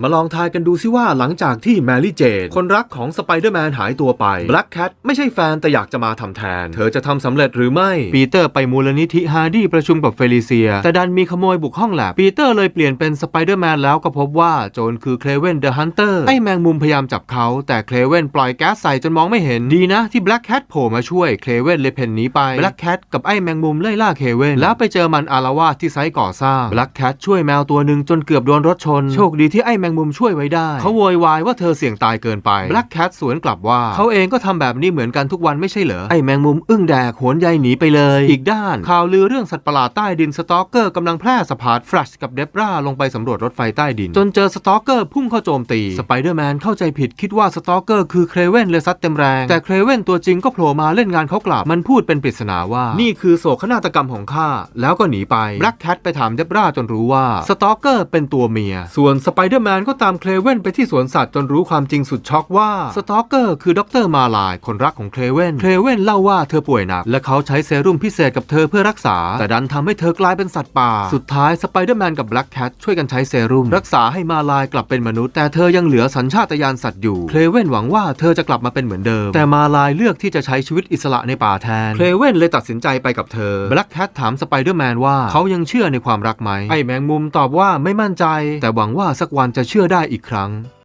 มาลองทายกันดูซิว่าหลังจากที่แมรี่เจนคนรักของสไปเดอร์แมนหายตัวไปแบล็กแคทไม่ใช่แฟนแต่อยากจะมาทำแทน เธอจะทำสำเร็จหรือไม่ ปีเตอร์ไปมูลนิธิฮาร์ดี้ประชุมกับเฟลิเซีย แต่ดันมีขโมยบุกห้องแลบปีเตอร์เลยเปลี่ยนเป็นสไปเดอร์แมนแล้วก็พบว่าโจรคือเคลเวนเดอะฮันเตอร์ไอ้แมงมุมพยายามจับเขา แต่เคลเวนปล่อยแก๊สใส่จนมองไม่เห็นดีนะ ที่แบล็กแคทโผล่มาช่วยเคลเวนเลยเพ่นหนีไปแบล็กแคทกับไอ้แมงมุมไล่ล่าเคลเวนแล้วไปเจอมันอารวาสที่ไซต์ก่อสร้างแบล็กแคทช่วยแมวตัวหนึ่งจนเกือบโดนรถชนโชคดีที่ไอแมงมุมช่วยไว้ได้ เขาโวยวายว่าเธอเสี่ยงตายเกินไปแบล็กแคทสวนกลับว่าเขาเองก็ทำแบบนี้เหมือนกันทุกวันไม่ใช่เหรอ ไอ้แมงมุมอึ้งแดกโหนใยหนีไปเลย อีกด้านข่าวลือเรื่องสัตว์ประหลาดใต้ดินสตอกเกอร์กำลังแพร่สะพัดแฟลชกับเดบราลงไปสำรวจรถไฟใต้ดิน จนเจอสตอกเกอร์พุ่งเข้าโจมตีสไปเดอร์แมนเข้าใจผิดคิดว่าสตอกเกอร์คือเครเวนเลยซัดเต็มแรง แต่เครเวนตัวจริงก็โผล่มาเล่นงานเขากลับมันพูดเป็นปริศนาว่า นี่คือโศกนาฏกรรมของข้าแล้วก็หนีไปแบล็กแคทไปถามเดบราจนรู้ว่าสตอกเกอร์เป็นตัวเมีย ส่วนสไปเดอร์แมนก็ตามเครเว่นไปที่สวนสัตว์จนรู้ความจริงสุดช็อกว่าสตอกเกอร์คือดรมาลายคนรักของเครเว่น เครเว่นเล่าว่าเธอป่วยหนัก และเขาใช้เซรุ่มพิเศษกับเธอเพื่อรักษา แต่ดันทำให้เธอกลายเป็นสัตว์ป่า สุดท้ายสไปเดอร์แมนกับแบล็กแคทช่วยกันใช้เซรุ่มรักษาให้มาลายกลับเป็นมนุษย์ แต่เธอยังเหลือสัญชาตญาณสัตว์อยู่ เคลเว่นหวังว่าเธอจะกลับมาเป็นเหมือนเดิม แต่มาลายเลือกที่จะใช้ชีวิตอิสระในป่าแทน เคลเว่นเลยตัดสินใจไปกับเธอ แบล็กแคทถามสไปเดอร์แมนว่าเขายังเชื่อในความรักไหมไอ้แมงมุมตอบว่าไม่มั่นใจ แต่หวังว่าสักวันจะเชื่อได้อีกครั้ง